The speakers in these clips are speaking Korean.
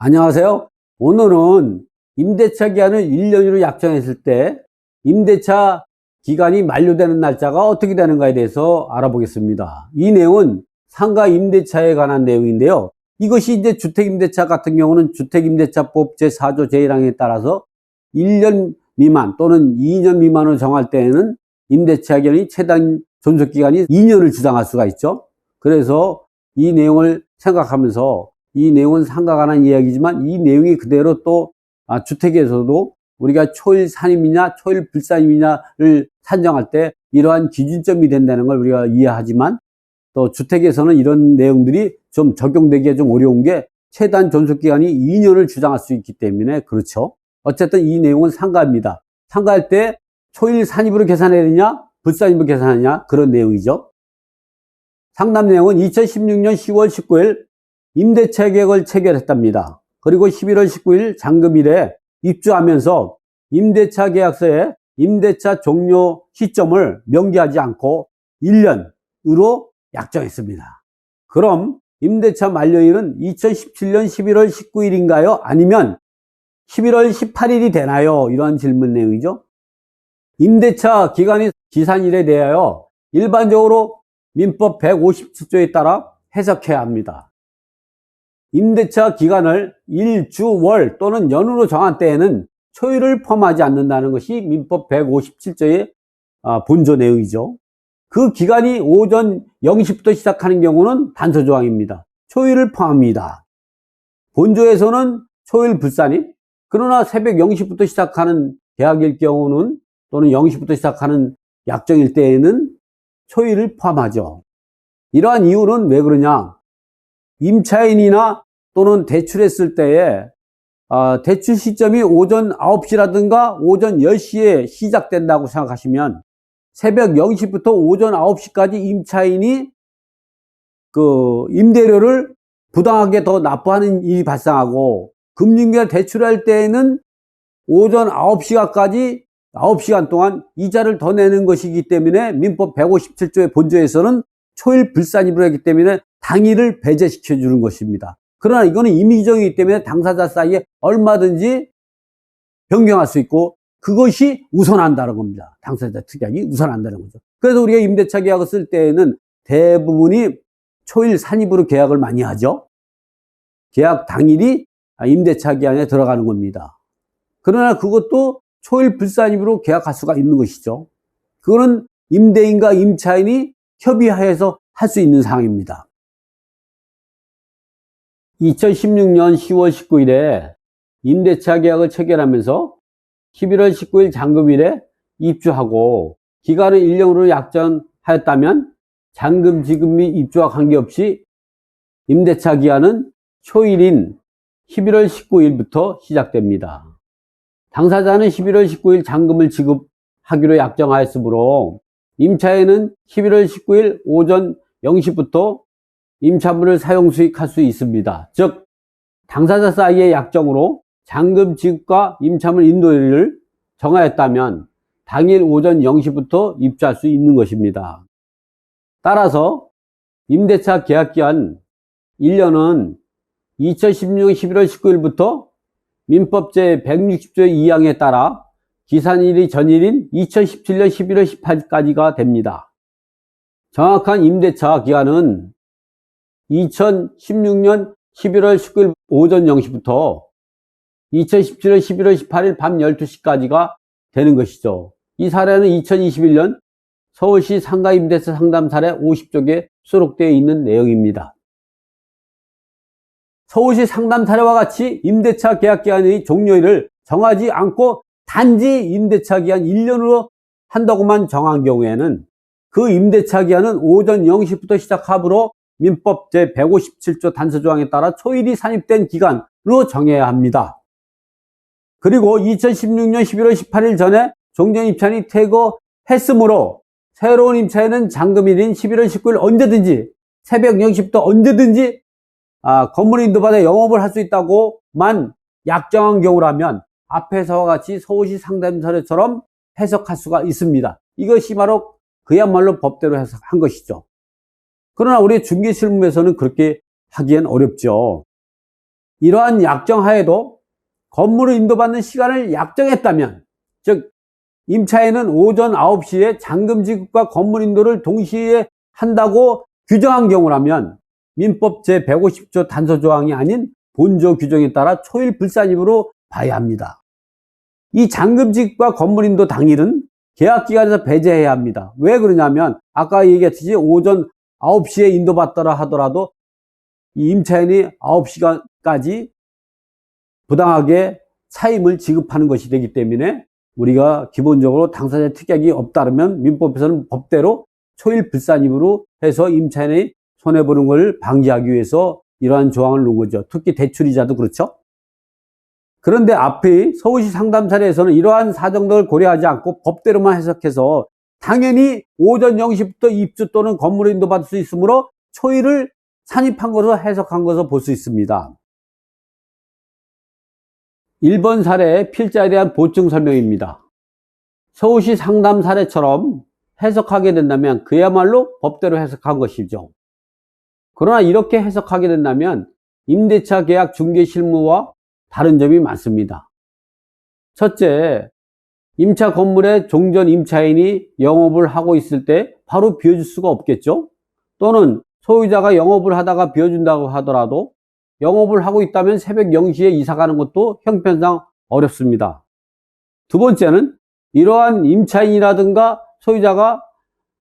안녕하세요. 오늘은 임대차 기간을 1년으로 약정했을 때 임대차 기간이 만료되는 날짜가 어떻게 되는가에 대해서 알아보겠습니다. 이 내용은 상가 임대차에 관한 내용인데요. 이것이 이제 주택임대차 같은 경우는 주택임대차법 제4조 제1항에 따라서 1년 미만 또는 2년 미만으로 정할 때에는 임대차 기간이 최단 존속 기간이 2년을 주장할 수가 있죠. 그래서 이 내용을 생각하면서 이 내용은 상가 관한 이야기지만 이 내용이 그대로 또 아, 주택에서도 우리가 초일 산임이냐 초일 불산임이냐를 산정할 때 이러한 기준점이 된다는 걸 우리가 이해하지만 또 주택에서는 이런 내용들이 좀 적용되기가 좀 어려운 게 최단 존속 기간이 2년을 주장할 수 있기 때문에 그렇죠. 어쨌든 이 내용은 상가입니다. 상가할 때 초일 산입으로 계산해야 되냐 불산입으로 계산하냐 그런 내용이죠. 상담 내용은 2016년 10월 19일 임대차 계획을 체결했답니다. 그리고 11월 19일 잔금일에 입주하면서 임대차 계약서에 임대차 종료 시점을 명기하지 않고 1년으로 약정했습니다. 그럼 임대차 만료일은 2017년 11월 19일인가요? 아니면 11월 18일이 되나요? 이러한 질문 내용이죠. 임대차 기간이 기산일에 대하여 일반적으로 민법 157조에 따라 해석해야 합니다. 임대차 기간을 일, 주, 월 또는 연으로 정한 때에는 초일을 포함하지 않는다는 것이 민법 157조의 아, 본조 내용이죠. 그 기간이 오전 0시부터 시작하는 경우는 단서 조항입니다. 초일을 포함합니다. 본조에서는 초일 불산입, 그러나 새벽 0시부터 시작하는 계약일 경우는 또는 0시부터 시작하는 약정일 때에는 초일을 포함하죠. 이러한 이유는 왜 그러냐? 임차인이나 또는 대출했을 때에 어, 대출 시점이 오전 9시라든가 오전 10시에 시작된다고 생각하시면 새벽 0시부터 오전 9시까지 임차인이 그 임대료를 부당하게 더 납부하는 일이 발생하고 금융기관 대출할 때에는 오전 9시간까지 9시간 동안 이자를 더 내는 것이기 때문에 민법 157조의 본조에서는 초일 불산입을 하기 때문에 당일을 배제시켜 주는 것입니다. 그러나 이거는 임의정이기 때문에 당사자 사이에 얼마든지 변경할 수 있고 그것이 우선한다는 겁니다. 당사자 특약이 우선한다는 거죠. 그래서 우리가 임대차 계약을 쓸 때에는 대부분이 초일 산입으로 계약을 많이 하죠. 계약 당일이 임대차 기한에 들어가는 겁니다. 그러나 그것도 초일 불산입으로 계약할 수가 있는 것이죠. 그거는 임대인과 임차인이 협의하여서 할 수 있는 사항입니다. 2016년 10월 19일에 임대차 계약을 체결하면서 11월 19일 잔금일에 입주하고 기간을 1년으로 약정하였다면 잔금 지급 및 입주와 관계없이 임대차 기한은 초일인 11월 19일부터 시작됩니다. 당사자는 11월 19일 잔금을 지급하기로 약정하였으므로 임차인은 11월 19일 오전 0시부터 임차물을 사용 수익할 수 있습니다. 즉 당사자 사이의 약정으로 잔금 지급과 임차물 인도일을 정하였다면 당일 오전 0시부터 입주할 수 있는 것입니다. 따라서 임대차 계약기한 1년은 2016년 11월 19일부터 민법 제160조 2항에 따라 기산일이 전일인 2017년 11월 18일까지가 됩니다. 정확한 임대차 기간은 2016년 11월 19일 오전 0시부터 2017년 11월 18일 밤 12시까지가 되는 것이죠. 이 사례는 2021년 서울시 상가임대차 상담 사례 50쪽에 수록되어 있는 내용입니다. 서울시 상담 사례와 같이 임대차 계약 기한의 종료일을 정하지 않고 단지 임대차 기한 1년으로 한다고만 정한 경우에는 그 임대차 기한은 오전 0시부터 시작하므로 민법 제157조 단서조항에 따라 초일이 산입된 기간으로 정해야 합니다. 그리고 2016년 11월 18일 전에 종전 입찰이 퇴거했으므로 새로운 임차에는 잔금일인 11월 19일 언제든지 새벽 0시부터 언제든지 아, 건물 인도받아 영업을 할 수 있다고만 약정한 경우라면 앞에서와 같이 서울시 상담사례처럼 해석할 수가 있습니다. 이것이 바로 그야말로 법대로 해석한 것이죠. 그러나 우리 중개실무에서는 그렇게 하기엔 어렵죠. 이러한 약정 하에도 건물을 인도받는 시간을 약정했다면, 즉, 임차인은 오전 9시에 잔금 지급과 건물 인도를 동시에 한다고 규정한 경우라면 민법 제150조 단서 조항이 아닌 본조 규정에 따라 초일 불산입으로 봐야 합니다. 이 잔금 지급과 건물 인도 당일은 계약 기간에서 배제해야 합니다. 왜 그러냐면 아까 얘기했듯이 오전 9시에 인도받더라 하더라도 이 임차인이 9시간까지 부당하게 차임을 지급하는 것이 되기 때문에 우리가 기본적으로 당사자 특약이 없다면 민법에서는 법대로 초일 불산입으로 해서 임차인이 손해보는 걸 방지하기 위해서 이러한 조항을 놓은 거죠. 특히 대출이자도 그렇죠. 그런데 앞의 서울시 상담 사례에서는 이러한 사정들을 고려하지 않고 법대로만 해석해서 당연히 오전 0시부터 입주 또는 건물을 인도받을 수 있으므로 초일을 산입한 것으로 해석한 것으로 볼 수 있습니다. 1번 사례의 필자에 대한 보충 설명입니다. 서울시 상담 사례처럼 해석하게 된다면 그야말로 법대로 해석한 것이죠. 그러나 이렇게 해석하게 된다면 임대차 계약 중개 실무와 다른 점이 많습니다. 첫째, 임차 건물의 종전 임차인이 영업을 하고 있을 때 바로 비워줄 수가 없겠죠? 또는 소유자가 영업을 하다가 비워준다고 하더라도 영업을 하고 있다면 새벽 0시에 이사 가는 것도 형편상 어렵습니다. 두 번째는 이러한 임차인이라든가 소유자가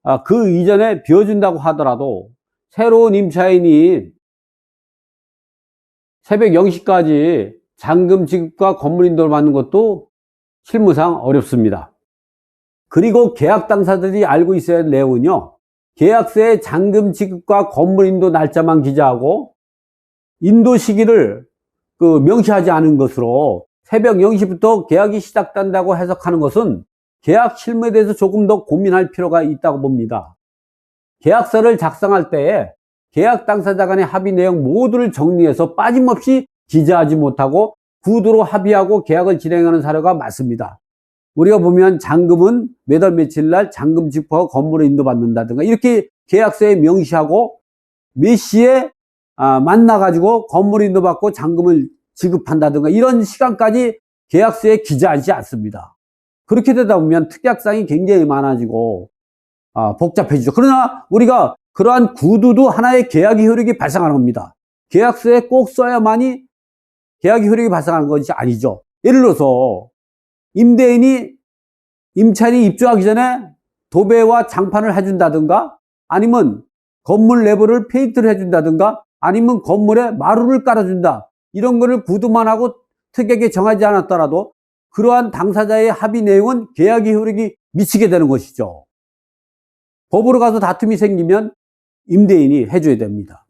아, 그 이전에 비워준다고 하더라도 새로운 임차인이 새벽 0시까지 잔금 지급과 건물 인도를 받는 것도 실무상 어렵습니다. 그리고 계약 당사자들이 알고 있어야 할 내용은요. 계약서에 잔금 지급과 건물 인도 날짜만 기재하고 인도 시기를 그 명시하지 않은 것으로 새벽 0시부터 계약이 시작된다고 해석하는 것은 계약 실무에 대해서 조금 더 고민할 필요가 있다고 봅니다. 계약서를 작성할 때에 계약 당사자 간의 합의 내용 모두를 정리해서 빠짐없이 기재하지 못하고 구두로 합의하고 계약을 진행하는 사례가 많습니다. 우리가 보면 잔금은 매달 며칠 날 잔금 지퍼 건물을 인도받는다든가 이렇게 계약서에 명시하고 몇 시에 아, 만나가지고 건물 인도받고 잔금을 지급한다든가 이런 시간까지 계약서에 기재하지 않습니다. 그렇게 되다 보면 특약상이 굉장히 많아지고 아, 복잡해지죠. 그러나 우리가 그러한 구두도 하나의 계약의 효력이 발생하는 겁니다. 계약서에 꼭 써야만이 계약의 효력이 발생하는 것이 아니죠. 예를 들어서 임대인이 임차인이 입주하기 전에 도배와 장판을 해준다든가 아니면 건물 내부를 페인트를 해준다든가 아니면 건물에 마루를 깔아준다. 이런 거를 구두만 하고 특약에 정하지 않았더라도 그러한 당사자의 합의 내용은 계약의 효력이 미치게 되는 것이죠. 법으로 가서 다툼이 생기면 임대인이 해줘야 됩니다.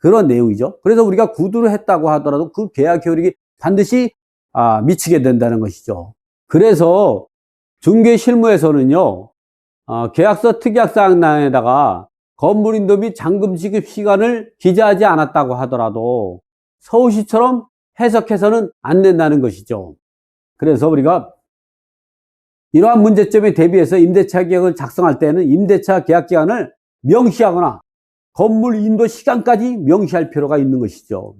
그런 내용이죠. 그래서 우리가 구두를 했다고 하더라도 그 계약 효력이 반드시 아, 미치게 된다는 것이죠. 그래서 중개 실무에서는요, 어, 계약서 특약사항에다가 건물 인도 및 잔금 지급 시간을 기재하지 않았다고 하더라도 서울시처럼 해석해서는 안 된다는 것이죠. 그래서 우리가 이러한 문제점에 대비해서 임대차 계약을 작성할 때는 임대차 계약 기간을 명시하거나 건물 인도 시간까지 명시할 필요가 있는 것이죠.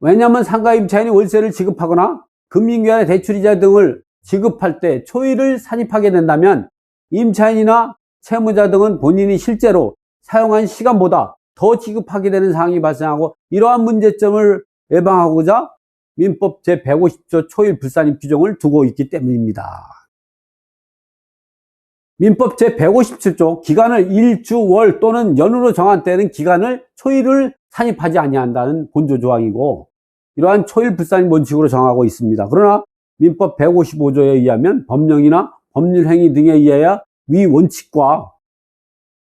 왜냐하면 상가 임차인이 월세를 지급하거나 금융기관의 대출이자 등을 지급할 때 초일을 산입하게 된다면 임차인이나 채무자 등은 본인이 실제로 사용한 시간보다 더 지급하게 되는 상황이 발생하고 이러한 문제점을 예방하고자 민법 제150조 초일 불산입 규정을 두고 있기 때문입니다. 민법 제157조 기간을 일주, 월 또는 연으로 정한 때는 기간을 초일을 산입하지 아니한다는 본조 조항이고 이러한 초일 불산입 원칙으로 정하고 있습니다. 그러나 민법 155조에 의하면 법령이나 법률 행위 등에 의하여 위 원칙과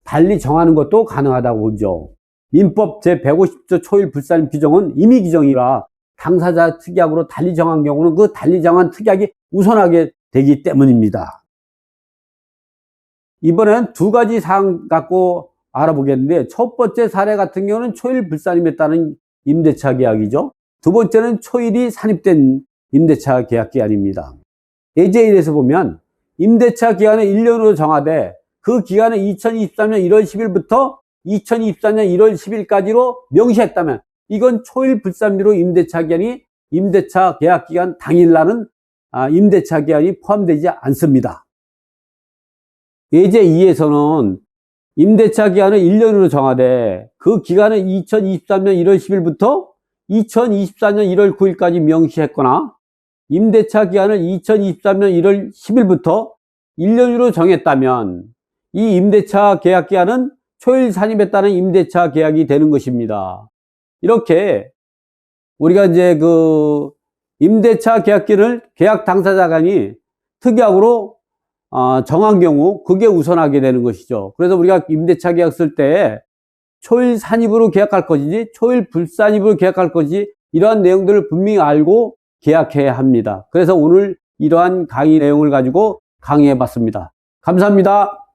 달리 정하는 것도 가능하다고 보죠. 민법 제150조 초일 불산입 규정은 임의 규정이라 당사자 특약으로 달리 정한 경우는 그 달리 정한 특약이 우선하게 되기 때문입니다. 이번엔 두 가지 사항 갖고 알아보겠는데 첫 번째 사례 같은 경우는 초일 불산임에 따른 임대차 계약이죠. 두 번째는 초일이 산입된 임대차 계약 기간입니다. 예제일에서 보면 임대차 기간을 1년으로 정하되 그 기간은 2023년 1월 10일부터 2024년 1월 10일까지로 명시했다면 이건 초일 불산비로 임대차 기간이 임대차 계약 기간 당일날은 아, 임대차 기간이 포함되지 않습니다. 예제 2에서는 임대차 기간을 1년으로 정하되 그 기간은 2023년 1월 10일부터 2024년 1월 9일까지 명시했거나 임대차 기간을 2023년 1월 10일부터 1년으로 정했다면 이 임대차 계약 기간은 초일 산입에 따른 임대차 계약이 되는 것입니다. 이렇게 우리가 이제 그 임대차 계약기를 계약 당사자 간이 특약으로 어, 정한 경우 그게 우선하게 되는 것이죠. 그래서 우리가 임대차 계약 쓸 때 초일 산입으로 계약할 것인지 초일 불산입으로 계약할 것인지 이러한 내용들을 분명히 알고 계약해야 합니다. 그래서 오늘 이러한 강의 내용을 가지고 강의해 봤습니다. 감사합니다.